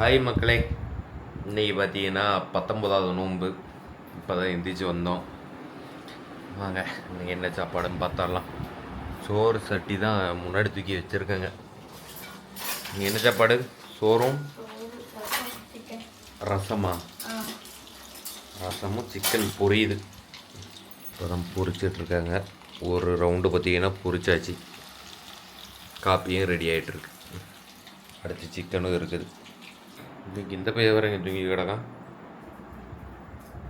Hi மக்களே இன்னைக்கு பார்த்தீங்கன்னா பத்தொன்பதாவது நோன்பு. இப்போ தான் எந்திரிச்சு வந்தோம். வாங்க இன்றைக்கி என்ன சாப்பாடுன்னு பார்த்தரலாம் சோறு சட்டி தான் முன்னாடி தூக்கி வச்சுருக்கேங்க. நீங்கள் என்ன சாப்பாடு? சோறும் ரசமா? ரசமும் சிக்கன் பொரியுது. இப்போ தான் பொரிச்சிட்ருக்காங்க. ஒரு ரவுண்டு பார்த்தீங்கன்னா பொரிச்சாச்சு. காப்பியும் ரெடி ஆகிட்டுருக்கு அடுத்து சிக்கனும் இருக்குது. இன்னைக்கு இந்த பையன் வேற இங்கே தூங்கி கிடக்கான்.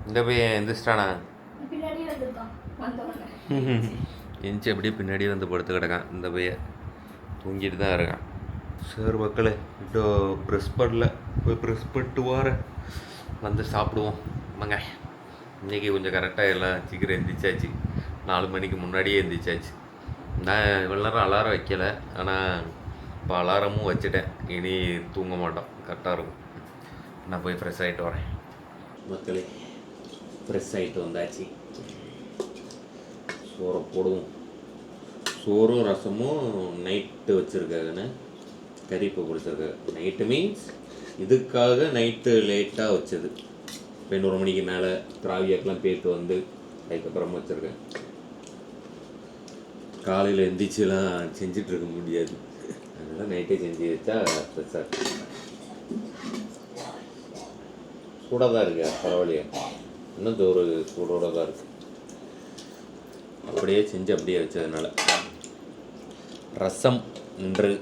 இந்த பையன் எந்திரிச்சிட்டானா? எந்திச்சு அப்படியே பின்னாடி வந்து படுத்து கிடக்கான். இந்த பையன் தூங்கிட்டு தான் இருக்கான். சரி மக்களே இதோ ப்ரெஸ் பண்ணல. போய் ப்ரெஸ் பண்ணிட்டு வரேன். வந்து சாப்பிடுவோம். வாங்க. இன்றைக்கி கொஞ்சம் கரெக்டாக எல்லாம் சீக்கிரம் எந்திரிச்சாச்சு. நாலு மணிக்கு முன்னாடியே எந்திரிச்சாச்சு. நான் இவ்வளோ நேரம் அலாரம் வைக்கல. ஆனால் இப்போ அலாரமும் வச்சுட்டேன். இனி தூங்க மாட்டோம். கரெக்டாக இருக்கும். நான் போய் ஃப்ரெஷ் ஆகிட்டு வரேன் மக்களே ஃப்ரெஷ் ஆகிட்டு வந்தாச்சு சோறை போடுவோம் சோறும் ரசமும் நைட்டு வச்சுருக்காங்கன்னு கறி இப்போ கொடுத்துருக்காங்க. நைட்டு மீன்ஸ் இதுக்காக நைட்டு லேட்டாக வச்சது. பதினோரு மணிக்கு மேலே திராவியாக்கெலாம் போயிட்டு வந்து அதுக்கப்புறமா வச்சுருக்கேன். காலையில் எந்திரிச்சுலாம் செஞ்சிட்ருக்க முடியாது. அதனால் நைட்டே செஞ்சு வச்சா இருக்கும். கூட தான் இருக்கு பரவாயில்லையா. இன்னும் இந்த ஒரு சூடோட தான் இருக்கு. அப்படியே செஞ்சு அப்படியே வச்சதுனால. ரசம் இன்று.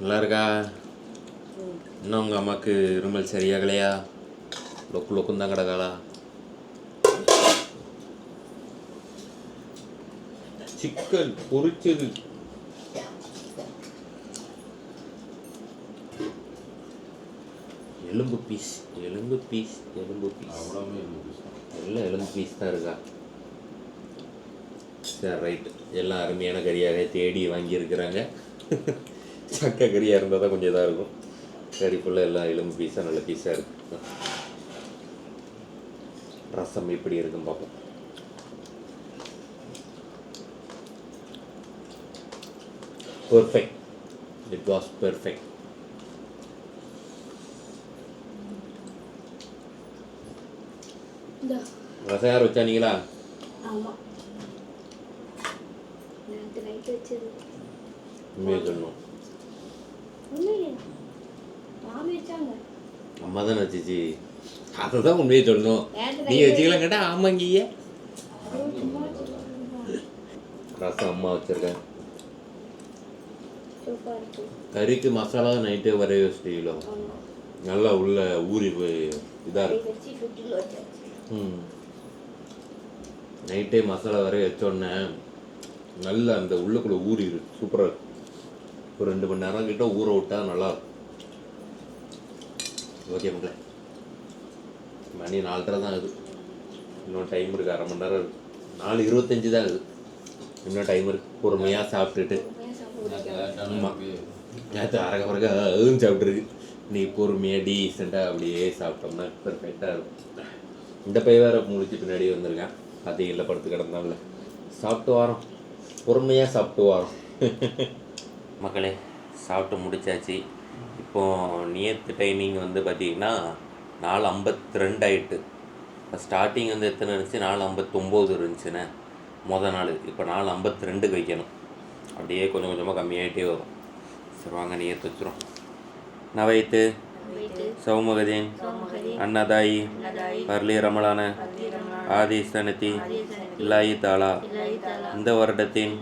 நல்லா இருக்கா இன்னும் உங்கள் அம்மாவுக்கு இருமல் சரியாகலையா? லொக்கு லொக்கும் தான் கிடக்காளா? சிக்கன் பொரிச்சது எலும்பு பீஸ் எலும்பு பீஸ் எலும்பு பீஸ் எல்லாம் எலும்பு பீஸ் தான் இருக்கா? சரி ரைட் எல்லாம் அருமையான கறியாக தேடி வாங்கியிருக்கிறாங்க. சக்க கறியாக இருந்தால் தான் கொஞ்சம் இதாக இருக்கும். கறி ஃபுல்லாக எல்லாம் எலும்பு பீஸாக நல்ல பீஸாக இருக்கு. ரசம் எப்படி இருக்குன்னு பார்ப்போம். பெர்ஃபெக்ட் இட் வாஸ் பெர்ஃபெக்ட் ரசம் யார் வச்சா நீங்களா? உண்மையை சொல்லணும். அம்மா தானே வச்சிச்சு. அதை தான் உண்மையை சொல்லணும். நேற்று நீ வச்சுக்கலாம் கேட்டா ஆமாங்கய்ய ரசம் அம்மா வச்சிருக்கேன். கறிக்கு மசாலா நைட்டே வரைய வச்சிட்டீங்களோ? நல்லா உள்ள ஊறி போய் இதாக இருக்கும் நைட்டே மசாலா வரைய வச்சோடனே நல்லா அந்த உள்ளுக்குள்ளே ஊறிடு சூப்பராக ஒரு ரெண்டு மணி நேரம் கிட்ட ஊற விட்டா நல்லா இருக்கும். ஓகே மக்களே. மணி நாலரை தான் ஆகுது. இன்னும் டைம் இருக்குது அரை மணி நேரம் இருக்கு. நாலு இருபத்தஞ்சி தான் ஆகுது. இன்னும் டைம் இருக்கு. பொறுமையாக சாப்பிட்டுட்டு. ஆமாம் நேற்று அரக பறக்க அதுவும் சாப்பிட்ருக்கு நீ பொறுமையாக டீசெண்டாக அப்படியே சாப்பிட்டோம்னா பெர்ஃபெக்டாக இருக்கும். இந்த பை வேறு முடிச்சு பின்னாடி வந்திருக்கேன். பார்த்தீங்கல்ல படுத்து கிடந்தான்ல. சாப்பிட்டு வரோம். பொறுமையாக சாப்பிட்டு வரோம். மக்களே சாப்பிட்டு முடிச்சாச்சு. இப்போ நியத்து டைமிங் வந்து பார்த்தீங்கன்னா நாலு ஐம்பத்தி ரெண்டு ஆகிட்டு இப்போ ஸ்டார்டிங் வந்து எத்தனை இருந்துச்சு? நாலு ஐம்பத்தொம்போது இருந்துச்சுண்ணே மொதல் நாள். இப்போ நாலு ஐம்பத்தி ரெண்டுக்கு வைக்கணும். அப்படியே கொஞ்சம் கொஞ்சமாக கம்மியாயிட்டே வரும். சரி வாங்க நியத்து நான் வைத்து. சௌமகதேன் அன்னதாயி பர்லி ரமலான ஆதி ஸ்தனத்தி இல்லாயி தாலா இந்த வருடத்தின்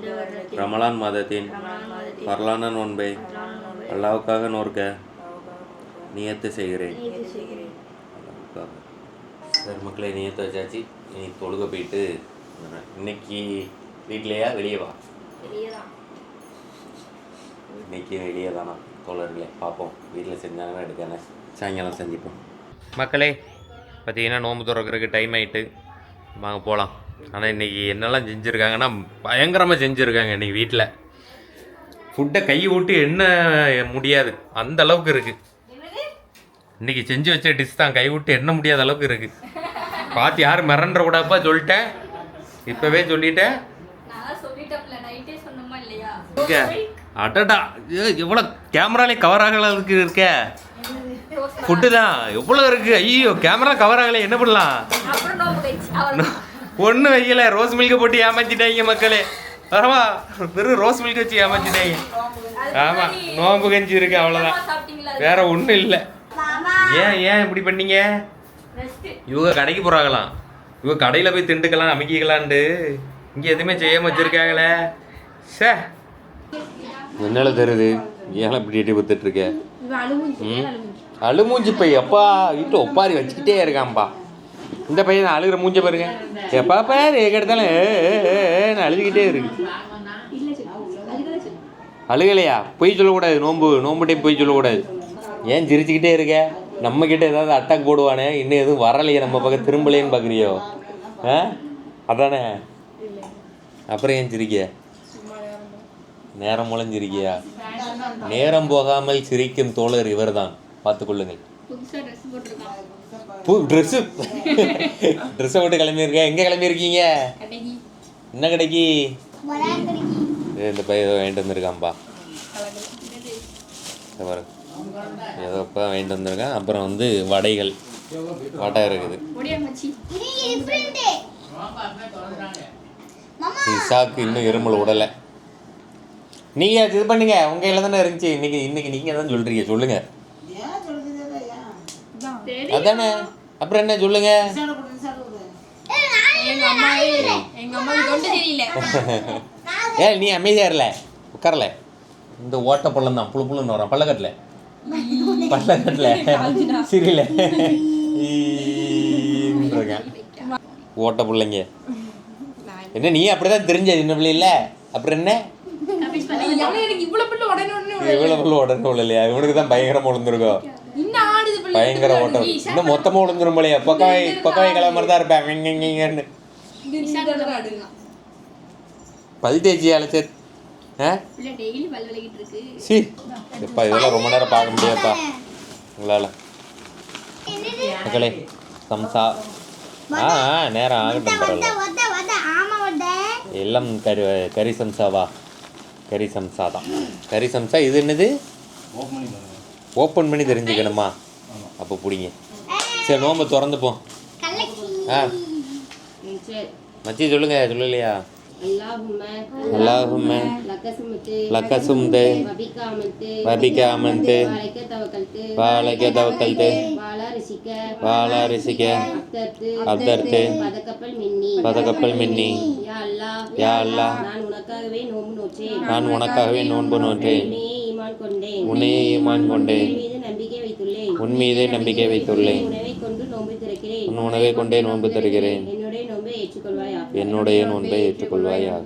ரமலான் மாதத்தின் பரலான நோன்பை அல்லாவுக்காக நோர்க்க நியத்து செய்கிறேன். சரி மக்களே நியத்து வச்சாச்சு. இனி தொழுக போயிட்டு இன்னைக்கு வீட்லையா? வெளியே வா இன்னைக்கு வெளியே தானா தோழர்களே பார்ப்போம். வீட்டில் செஞ்சாங்கன்னா எடுக்கானே சாயங்காலம் செஞ்சுப்போம். மக்களே பார்த்தீங்கன்னா நோம்பு திறக்கிறதுக்கு டைம் ஆயிட்டு. வாங்க போகலாம் ஆனால் இன்றைக்கி என்னெல்லாம் செஞ்சுருக்காங்கன்னா பயங்கரமாக செஞ்சுருக்காங்க இன்றைக்கி வீட்டில் ஃபுட்டை கை விட்டு என்ன முடியாது. அந்த அளவுக்கு இருக்குது இன்றைக்கி செஞ்சு வச்ச டிஷ் தான் கை விட்டு எண்ண முடியாத அளவுக்கு இருக்குது பார்த்து யாரும் மிரண்ட கூடாப்பா சொல்லிட்டேன். இப்போவே சொல்லிட்டேன். நான் அடடா ஏ எவ்வளோ கேமராலே கவர் ஆகல இருக்கு இருக்க. ஃபுட்டு தான் எவ்வளோ இருக்கு? ஐயோ கேமரா கவர் ஆகலை என்ன பண்ணலாம்? ஒன்றும் வைக்கல ரோஸ் மில்க் போட்டு ஏமாத்திட்டாங்க மக்களே. வரவா வெறும் ரோஸ் மில்க் வச்சு ஏமாத்திட்டாங்க. ஆமாம் நோம்பு கஞ்சி இருக்கு அவ்வளோதான் வேற ஒன்றும் இல்லை. ஏன் ஏன் இப்படி பண்ணீங்க? இவங்க கடைக்கு போகிறாங்களாம் இவங்க கடையில் போய் திண்டுக்கலாம் அமைக்கிக்கலான்ட்டு இங்கே எதுவுமே செய்யாமல் வச்சிருக்காங்களே. சே என்னால தருது? ஏன் இப்படி எட்டி ம்? அழுமூஞ்சி? பை அப்பா வீட்டு ஒப்பாரி வச்சுக்கிட்டே இருக்கான்ப்பா இந்த பையன் அழுகிற மூஞ்ச பாருங்க. எப்பா பாரு எங்க எடுத்தாலும் ஏன்னு அழுதுகிட்டே இருக்கு. அழுகலையா? பொய் சொல்லக்கூடாது நோம்பு நோம்பு டைம் பொய் சொல்லக்கூடாது. ஏன் சிரிச்சுக்கிட்டே இருக்க? நம்ம கிட்ட ஏதாவது அட்டாக் போடுவானே இன்னும் எதுவும் வரலையே நம்ம பக்கம் திரும்பலையேன்னு பார்க்குறியோ ஆ? அதானே? அப்புறம் ஏன் சிரிக்க? நேரம் மூலம் சிரிக்கியா நேரம் போகாமல் சிரிக்கும் தோழர் இவர்தான். பார்த்துக்கொள்ளுங்கள். பூ ட்ரெஸ்ஸு ட்ரெஸ்ஸை போட்டு கிளம்பியிருக்கேன் எங்கே கிளம்பியிருக்கீங்க? என்ன கடைக்கு? இந்த பையன் ஏதோ வாங்கிட்டு வந்திருக்கான்பா. இதை பாரு. ஏதோ இப்போ வாங்கிட்டு வந்திருக்கான். அப்புறம் வந்து வடைகள். வடை இருக்குது. இசாக்கு இன்னும் இருமல் உடலை. நீங்கள் இது பண்ணுங்க. உங்கள் கையில் தானே இருந்துச்சு. இன்னைக்கு இன்னைக்கு நீங்கள் தான் சொல்கிறீங்க சொல்லுங்க. அதானே. அப்புறம் என்ன சொல்லுங்க? ஏ நீ அமைதியா இருல. உட்காரல. இந்த ஓட்ட பள்ளம் தான். புழு புழுன்னு வரும். பள்ளக்கட்டில். பள்ளக்கட்டில். இருக்கேன் ஓட்ட பிள்ளைங்க. என்ன நீ அப்படிதான் தெரிஞ்ச சின்ன பிள்ளை இல்ல அப்புறம் என்ன? எனக்கு இவ்வளவு பிள்ளை உடனே உடனே இவ்வளவு புள்ள உடனே இல்லையா இவனுக்கு தான் பயங்கரமா விழுந்துருக்கோம் இன்னும் ஆடுது பிள்ளை பயங்கர ஓட்டம் இன்னும் மொத்தமா விழுந்துரும் போலையா. பக்கவாய் பக்கவாய் கிளம்புறதா இருப்பேன். இங்க, இங்க, இங்கன்னு. பல் தேய்ச்சி அழைச்சது சி. எப்பா இதெல்லாம் ரொம்ப நேரம் பார்க்க முடியாதுப்பா. உங்களால். மக்களே சம்சா. ஆ ஆ, நேரம் ஆகட்டும் பரவாயில்ல. எல்லாம் கறி கறி சம்சாவா? கறி சம்சா தான். கறி சம்சா இது என்னது? ஓப்பன் பண்ணி தெரிஞ்சுக்கணுமா? அப்போ பிடிங்க. சரி நோம்பு திறந்துப்போம் ஆ. மச்சி சொல்லுங்க சொல்லலையா? اللهم அல்லாஹும்ம لك سمت லக்க சும்து وبك آمنت வபிக்க அமந்து وعليك توكلت வாழைக்க தவக்கல்து وعلى رزقك வாழா ரிசிக்க أقدرت அப்தர்த்து பதக்கப்பல் மின்னி பதக்கப்பல் மின்னி யா அல்லாஹ் யா அல்லாஹ் நான் உனக்காகவே நோன்பு நோற்றேன் நான் உனக்காகவே நோன்பு நோற்றேன் உன்னையே ஈமான் கொண்டேன் உன்னையே ஈமான் கொண்டேன் உன் மீது நம்பிக்கை வைத்துள்ளேன் உன் மீதே நம்பிக்கை வைத்துள்ளேன் உணவை கொண்டு நோன்பு திறக்கிறேன் உன் உணவை கொண்டே நோன்பு தருகிறேன் என்னுடைய நோன்பை ஏற்றுக்கொள்வாயா என்னுடைய நோன்பை ஏற்றுக்கொள்வாயாக.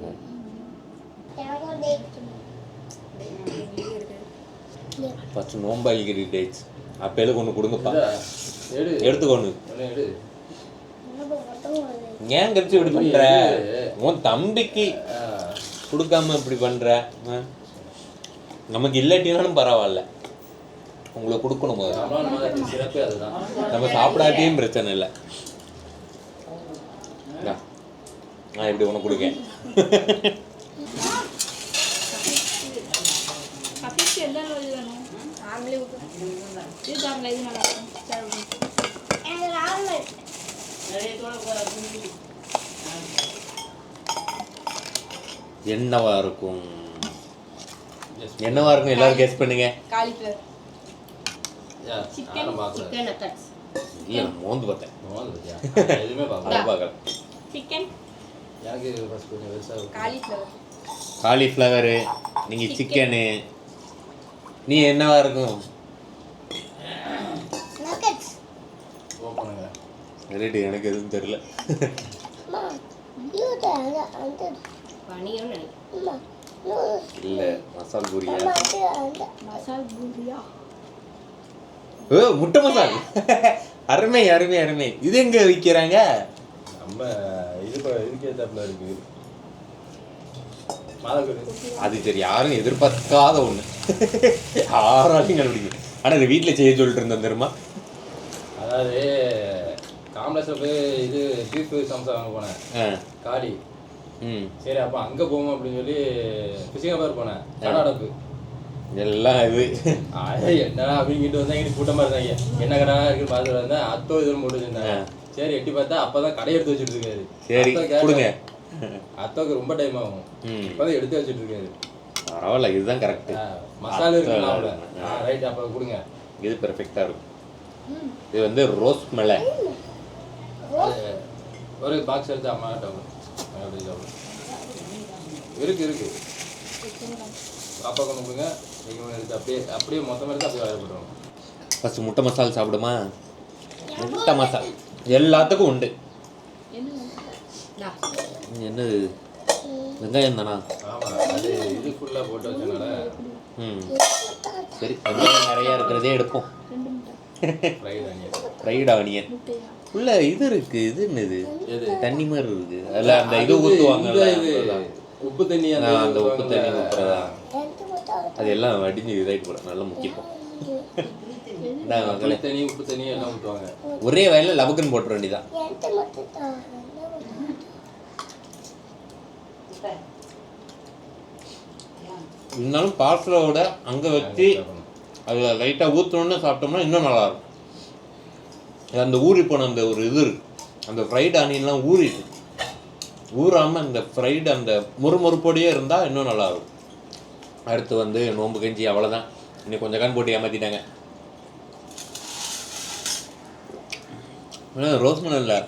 ஃபர்ஸ்ட் அழிக்கிற டேட்ஸ் அப்பேலுக்கு ஒன்று கொடுங்கப்பா. எடு. எடுத்துக்கொண்டு ஏன் கழிச்சு இப்படி பண்ற? உன் தம்பிக்கு கொடுக்காம இப்படி பண்ற? நமக்கு இல்லாட்டினாலும் பரவாயில்ல. உங்களுக்கு கொடுக்கணும் முதல்ல. நம்ம சாப்பிடாட்டியும் பிரச்சனை இல்லை. நான் இப்படி உனக்கு கொடுக்கேன்? என்னவா இருக்கும்? என்னவா இருக்கும்? எல்லாரும் கெஸ் பண்ணுங்க. பார்க்கல. சிக்கன் மோந்து பார்த்தேன்? எதுவுமே பார்க்கல. அதை பார்க்கலாம் சிக்கன் காலிஃப்ளவர் காலிஃப்ளவரு நீங்க சிக்கனு நீ என்னவா இருக்கும் ரெடி எனக்கு எதுவும் தெரியல இல்ல மசால் பூரியா மசால் பூரியா ஓ முட்டை மசால் அருமை அருமை அருமை இது எங்க விற்கிறாங்க நம்ம இது இதுக்கு ஏத்தாப்புல இருக்கு. அது சரி யாரும் எதிர்பார்க்காத ஒண்ணு. யாராலையும் கண்டுபிடிக்கும் ஆனா இது வீட்டுல செய்ய சொல்லிட்டு இருந்தேன் தெரியுமா? அதாவது காம்ப்ளெக்ஸில் போய் இது பீஃப் சம்சா வாங்க போனேன். காளி. ம். சரி அப்போ அங்கே போவோம் அப்படின்னு சொல்லி கிருஷ்ணகாபார் போனேன். கர்நாடகாவுக்கு. எல்லாம் இது. என்னடா அப்படிங்கிட்டு வந்தா இங்கிட்டு கூட்டமா இருந்தாங்க என்ன கடை இருக்குன்னு பார்த்துட்டு வந்தேன். அத்தோ இதுன்னு போட்டு வச்சிருந்தாங்க சரி எட்டி பார்த்தா அப்பதான் கடை எடுத்து வச்சுட்டு இருக்காரு சரி அத்தோ கேட்டேன். கொடுங்க. அத்தோக்கு ரொம்ப டைம் ஆகும். ம். இப்பதான் எடுத்து வச்சுட்டு இருக்காரு பரவாயில்ல இதுதான் கரெக்ட் மசாலா இருக்குல்ல ரைட் அப்ப கொடுங்க. இது பெர்ஃபெக்டாக இருக்கும். இது வந்து ரோஸ் மலை ஒரு பாக்ஸ் எடுத்து அம்மா சாப்பிடு. இருக்கு இருக்கு. அப்பா கொண்டு கொடுங்க. நீங்க ஒண்ணு எடுத்து அப்படியே அப்படியே மொத்தமா எடுத்து அப்படியே வாயில போட்டுருவோம் ஃபஸ்ட்டு முட்டை மசாலா சாப்பிடுமா? முட்டை மசாலா. எல்லாத்துக்கும் உண்டு. என்னது? வெங்காயம் தானா? இது ஃபுல்லா போட்டு வச்சனால ம். சரி வெங்காயம் நிறையா இருக்கிறதே எடுப்போம். ஃப்ரைட் ஆனியன் உள்ள இது இருக்கு இது என்னது? தண்ணி மாதிரி இருக்கு. அதில் அந்த இது ஊற்றுவாங்கல்ல இது உப்பு தண்ணி அந்த உப்பு தண்ணி. ஊத்துறதா. அது எல்லாம் வடிஞ்சு இதாயிட்டு போல நல்லா முக்கியம் தண்ணி உப்பு தண்ணி எல்லாம் ஊற்றுவாங்க ஒரே வயலில் லபக்குன்னு போட்டுற வேண்டியதான் இருந்தாலும் பார்சலோட அங்கே வச்சு அதில் லைட்டாக ஊற்றணுன்னு சாப்பிட்டோம்னா இன்னும் நல்லா இருக்கும் அது அந்த ஊறி போன அந்த ஒரு இது இருக்கு. அந்த ஃப்ரைட் ஆனியன்லாம் ஊறிட்டு ஊறாமல் அந்த ஃப்ரைடு அந்த முறுமுறுப்போடையே இருந்தால் இன்னும் நல்லா இருக்கும் அடுத்து வந்து நோம்பு கஞ்சி அவ்வளோதான் இன்னும் கொஞ்சம் கண் போட்டு ஏமாற்றிட்டாங்க ரோஸ் மிளன் இல்லை.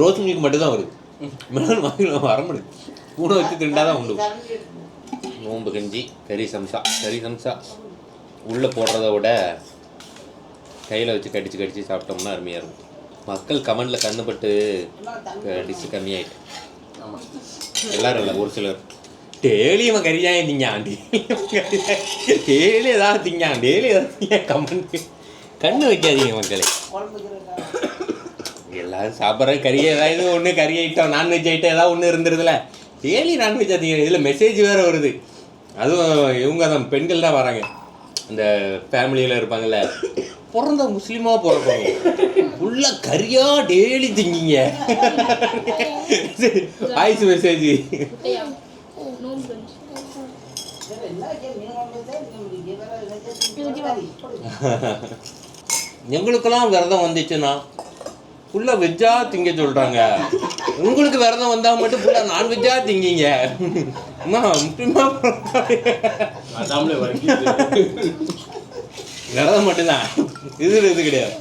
ரோஸ் மில்க் வருது. மிளன் வாங்கி வர முடியும் பூனை வச்சு திண்டாதான் தான் உண்டு. நோம்பு கஞ்சி கறி சம்சா கறி சம்சா. உள்ளே போடுறத விட கையில் வச்சு கடிச்சு கடிச்சு சாப்பிட்டோம்னா அருமையாக இருக்கும். மக்கள் கமெண்டில் கண்ணுப்பட்டு டிஷ்ஷு கம்மியாயிட்டு. ஆமாம் எல்லாரும் இல்லை ஒரு சிலர். டெய்லி இவன் கறிதான் திங்கான் டெய்லி ஏதாவது திங்கான் டெய்லி ஏதாவது திங்கான் கமெண்ட். கண்ணு வைக்காதீங்க மக்களே. எல்லாரும் சாப்பிட்ற கறி ஏதாவது ஒன்று கறி ஐட்டம் நான்வெஜ் ஐட்டம் ஏதாவது ஒன்று இருந்துருதுல. டெய்லி நான்வெஜ் அதிகம் இதில் மெசேஜ் வேறு வருது. அதுவும் இவங்க தான் பெண்கள் தான் வராங்க. இந்த ஃபேமிலியில் இருப்பாங்கல்ல. பிறந்த முஸ்லீமாக பிறப்பாங்க. ஃபுல்லாக கறியாக டெய்லி திங்கிங்க. வாய்ஸ் மெசேஜ் எங்களுக்கெல்லாம் விரதம் வந்துச்சுன்னா ஃபுல்லாக வெஜ்ஜாக திங்க சொல்கிறாங்க உங்களுக்கு விரதம் வந்தால் மட்டும் ஃபுல்லாக நான்வெஜ்ஜாக திங்கிங்க. அம்மா வரைக்கும் விரதம் மட்டும்தான். இது இது கிடையாது.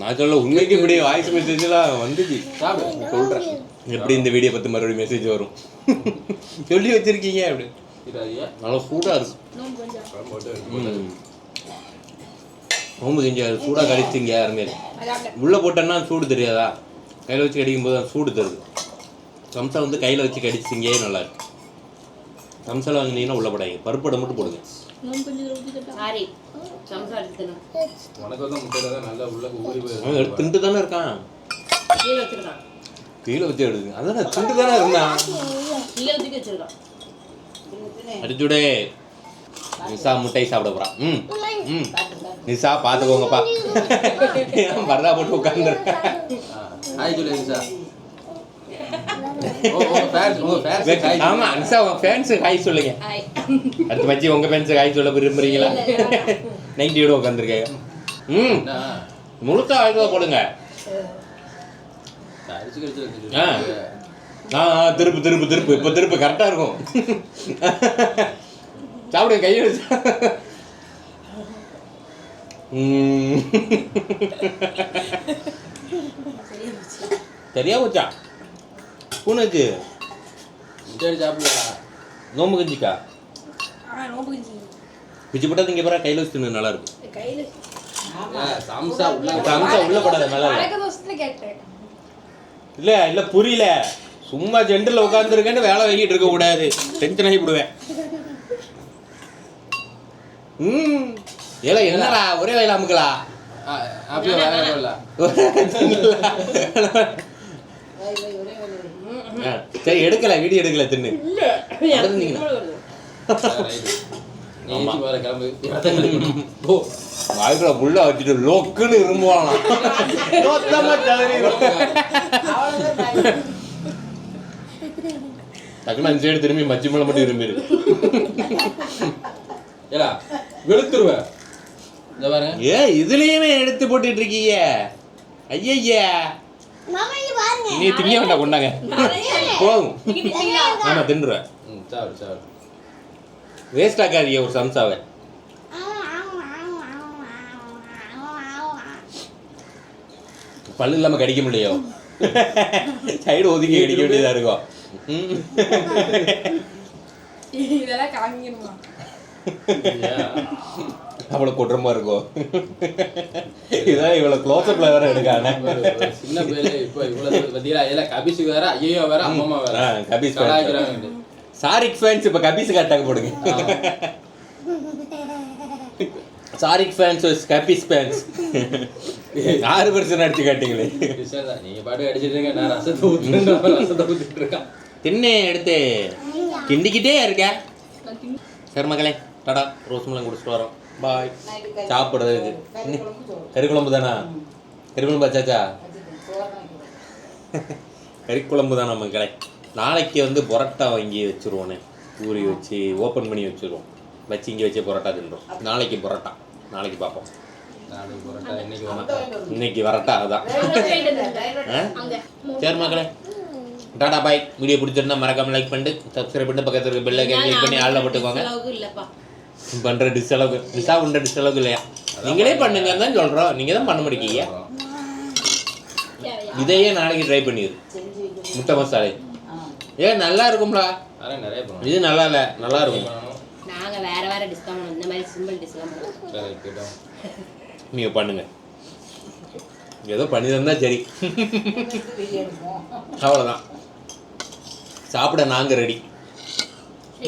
நான் சொல்ல உண்மைக்கு இப்படி வாய்ஸ் மெசேஜ்லாம் வந்துச்சு. சொல்கிறேன் எப்படி இந்த வீடியோ பற்றி மறுபடியும் மெசேஜ் வரும்? சொல்லி வச்சிருக்கீங்க அப்படி. நல்லா சூடாக இருக்கும். நோம்பு கஞ்சா குழம்பு போட்டு ம். ரொம்ப கொஞ்சம் சூடாக கடிச்சிங்க யாருமே. உள்ளே போட்டோன்னா சூடு தெரியாதா? கையில் வச்சு கடிக்கும் போது சூடு தருது. சம்சா வந்து கையில் வச்சு கடிச்சிங்கே நல்லா இருக்கு. சம்சாவில் வாங்கினீங்கன்னா உள்ள போடாங்க பருப்படை மட்டும் போடுங்க. திண்டு தானே இருக்கான். கீழே வச்சு எடுங்க அதான் திண்டு தானே இருந்தான். அடிச்சுடே முட்டை சாப்பிட போறான். ம் ம். நிசா பார்த்துக்கோங்கப்பா பரதா போட்டு உட்காந்துருக்கேன் ஹாய் சொல்லு ஹாய் ஆமா நிசா உங்க ஃபேன்ஸுக்கு ஹாய் சொல்லுங்க. ஹாய் அடுத்து மச்சி உங்க ஃபேன்ஸுக்கு ஹாய் சொல்ல விரும்புறீங்களா? நைட்டியோட உட்காந்துருக்கேன் ம். முழுத்த ஆயுதம் போடுங்க. ஆ. திருப்பு திருப்பு திருப்பு. இப்போ திருப்பு கரெக்டாக இருக்கும். சாப்பிடுங்க கையை வச்சு. ம். சரியா போச்சா? பூனைக்கு. முட்டை சாப்பிடலாம் நோம்பு கஞ்சிக்கா? ஆ நோம்பு கஞ்சி. பிச்சு போட்டா இங்கே பிறகு கையில் வச்சு நல்லா இருக்கும். கையில் சம்சா உள்ள உள்ள போடாத நல்லா இல்லை இல்ல புரியல. சும்மா ஜென்டர்ல உட்காந்துருக்கேன்னு வேலை வாங்கிட்டு இருக்க கூடாது. டென்ஷன் ஆகி விடுவேன் ம். ஏல என்னடா? ஒரே வயல அமுக்கலா? ஆ, அப்படியே வேற போடல. ஆ, சரி எடுக்கல வீடியோ எடுக்கல தின்னு. வாய்க்குள்ள புள்ள வச்சுட்டு லோக்குன்னு இரும்புவானா? டக்குனு அஞ்சு சைடு திரும்பி மச்சி மேல மட்டும் இரும்பிரு. ஏடா வெளுத்துருவேன் இந்த பாருங்க. ஏ இதுலயுமே எடுத்து போட்டுட்டு இருக்கீங்க. ஐயய்யா நீ திங்க வேண்டாம் கொண்டாங்க. போகும் ஆமா தின்றுவேன் ம் சாப்பிடு சாப்பிடு. வேஸ்ட் ஆக்காதீங்க ஒரு சம்சாவை. பல்லு இல்லாம கடிக்க முடியலையோ? சைடு ஒதுக்கி கடிக்க வேண்டியதா இருக்கும். இதெல்லாம் காமிக்கணுமா? அவ்வளவு குற்றமா இருக்கும் இதான் இவ்வளவு க்ளோஸ்அப்ல வேற எடுக்கானே சின்ன பிள்ளை இப்போ இவ்வளவு பத்தியா இதெல்லாம் கபிசு வேற ஐயோ வேற அம்மம்மா வேற. கபீஸ் சாரிக் ஃபேன்ஸ் இப்ப கபீஸ் காட்டாங்க போடுங்க. சாரிக் ஃபேன்ஸ் கபீஸ் ஃபேன்ஸ் ஆறு வருஷம் நடிச்சு காட்டிங்களே? நீங்க பாட்டு அடிச்சிட்டு இருங்க நான் ரசத்தை ஊத்துறேன் ரசத்தை ஊத்திட்டு இருக்கான். தின்னு எடுத்து கிண்டிக்கிட்டே இருக்க. சரி மகளே டாடா ரோஸ் மலம் குடிச்சிட்டு வரோம். பாய். சாப்பிடுறதுக்கு கறி குழம்பு. தானா? கறி குழம்பு வச்சாச்சா? கறி குழம்பு தானா மக்களே நாளைக்கு வந்து பரோட்டா வாங்கி வச்சுருவோண்ணே ஊறி வச்சு ஓப்பன் பண்ணி வச்சுருவோம். வச்சு இங்கே வச்சு பரோட்டா தின்றோம். நாளைக்கு பரோட்டா. நாளைக்கு பார்ப்போம் நாளைக்கு பரோட்டா. இன்னைக்கு வேணாம் இன்னைக்கு வரட்டா அதான். சரி மக்களே டாடா பாய். வீடியோ பிடிச்சிருந்தா மறக்காம லைக் பண்ணிட்டு சப்ஸ்கிரைப் பண்ணிட்டு பக்கத்துல இருக்க பெல்ல கிளிக் பண்ணி ஆள்ல போட்டுக்கோங்க. பண்ற டிஸ் அளவுக்கு டிஸ்ஸா பண்ற டிஸ் அளவுக்கு இல்லையா? நீங்களே பண்ணுங்க தான் சொல்றோம். நீங்க தான் பண்ண முடிக்கீங்க இதையே நாளைக்கு ட்ரை பண்ணிடு முட்டை மசாலை. ஏ நல்லா இருக்கும்ல அதெல்லாம் நிறைய பண்ணுவோம் இது நல்லா இல்ல. நல்லா இருக்கும். பண்ணணும் நாங்க வேற வேற பண்ணுவோம். இந்த மாதிரி சிம்பிள் டிஷ் தான் பண்ணுவோம். சரி கேட்டோம் நீங்க பண்ணுங்க. ஏதோ பண்ணி தந்தா சரி. அவ்வளவுதான். சாப்பிட நாங்கள் ரெடி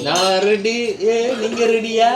நான் ரெடி ஏ நீங்கள் ரெடியா